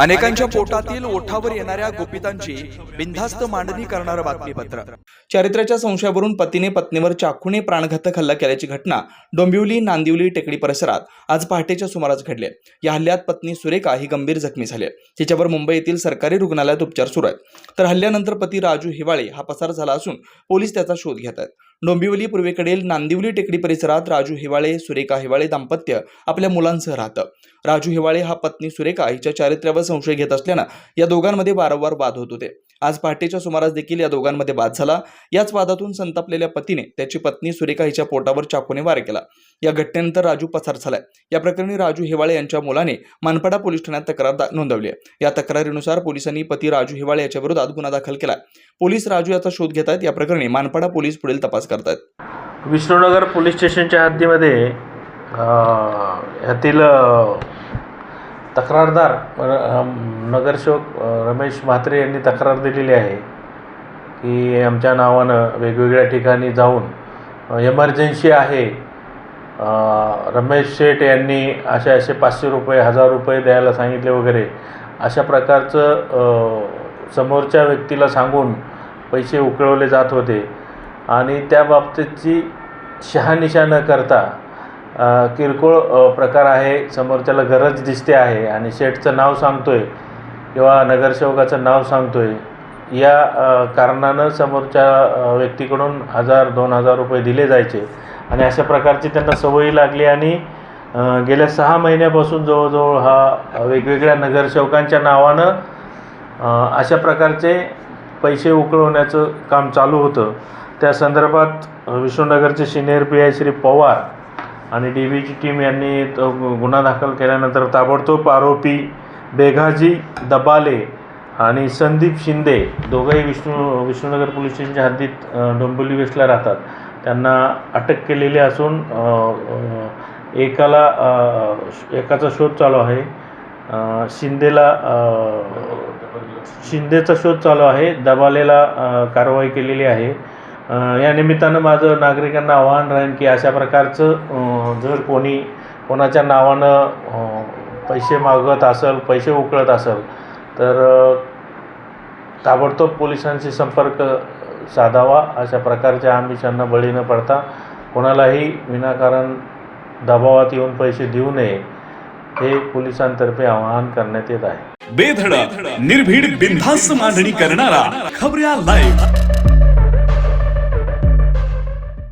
अनेकांच्या पोटातील ओठावर येणाऱ्या गोपितांची बिनधास्त मांडणी करणारं बातमीपत्र. चारित्र्याच्या संशयावरून पतीने पत्नीवर चाकूने प्राणघातक हल्ला केल्याची घटना डोंबिवली नांदिवली टेकडी परिसरात आज पहाटेच्या सुमारास घडली. या हल्ल्यात पत्नी सुरेखा ही गंभीर जखमी झाली तिच्यावर मुंबई येथील सरकारी रुग्णालयात उपचार सुरू आहेत. तर हल्ल्यानंतर पती राजू हिवाळे हा पसार झाला असून पोलीस त्याचा शोध घेत आहेत. डोंबिवली पूर्वेकडील नांदिवली टेकडी परिसरात राजू हिवाळे सुरेखा हिवाळे दाम्पत्य आपल्या मुलांसह राहतं. राजू हिवाळे हा पत्नी सुरेखा हिच्या चारित्र्यावर संशय घेत असल्यानं या दोघांमध्ये वारंवार वाद होत होते. आज पहाटेच्या सुमारास देखील या दोघांमध्ये वाद झाला. याच वादातून संतापलेल्या पतीने त्याची पत्नी सुरेखा हिच्या पोटावर चाकूने वार केला. या घटनेनंतर राजू पसार झालाय. या प्रकरणी राजू हिवाळे यांच्या मुलाने मानपाडा पोलीस ठाण्यात तक्रार नोंदवली आहे या तक्रारीनुसार पोलिसांनी पती राजू हिवाळे याच्या विरोधात गुन्हा दाखल केला पोलीस राजू याचा शोध घेत आहेत. या प्रकरणी मानपाडा पोलीस पुढील तपास करतायत. विष्णुनगर पोलीस स्टेशनच्या हद्दीमध्ये यातील ह्यातील तक्रारदार नगरसेवक रमेश म्हात्रे यांनी तक्रार दिलेली आहे की आमच्या नावानं वेगवेगळ्या ठिकाणी जाऊन एमर्जन्सी आहे. रमेश शेठ यांनी असे असे पाचशे रुपये हजार रुपये द्यायला सांगितले वगैरे. अशा प्रकारचं समोरच्या व्यक्तीला सांगून पैसे उकळवले जात होते. आणि त्या बाबतीतची शहानिशा न करता किरकोळ प्रकार आहे. समोरच्याला गरज दिसते आहे आणि शेठचं नाव सांगतोय किंवा नगरसेवकाचं नाव सांगतोय. या कारणानं समोरच्या व्यक्तीकडून हजार दोन हजार रुपये दिले जायचे आणि अशा प्रकारची त्यांना सवयी लागली आणि गेल्या सहा महिन्यापासून जवळजवळ हा वेगवेगळ्या नगरसेवकांच्या नावानं अशा प्रकारचे पैसे उकळवण्याचं काम चालू होतं. त्या संदर्भात विष्णुनगरचे senior P I Shri Pawar आणि डी बीची टीम यांनी तो गुन्हा दाखल केल्यानंतर ताबडतोब आरोपी बेघाजी दबाले आणि संदीप शिंदे दोघंही विष्णू विष्णुनगर पोलीस स्टेशनच्या हद्दीत डोंबिवली वेस्टला राहतात. त्यांना अटक केलेली असून एकाला एकाचा शोध चालू आहे. शिंदेला शिंदेचा शोध चालू आहे. दबालेला कारवाई केलेली आहे. या निमित्तानं माझं नागरिकांना आवाहन राहील की अशा प्रकारचं जर कोणी कोणाच्या नावानं पैसे मागत असेल पैसे उकळत असेल तर ताबडतोब पोलिसांशी संपर्क साधावा. अशा प्रकारच्या आमिषांना बळी न पडता कोणालाही विनाकारण दबावात येऊन पैसे देऊ नये हे पोलिसांतर्फे आवाहन करण्यात येत आहे. बेधडक निर्भीड बिनधास्त मांडणी करणारा खबऱ्या लाईव्ह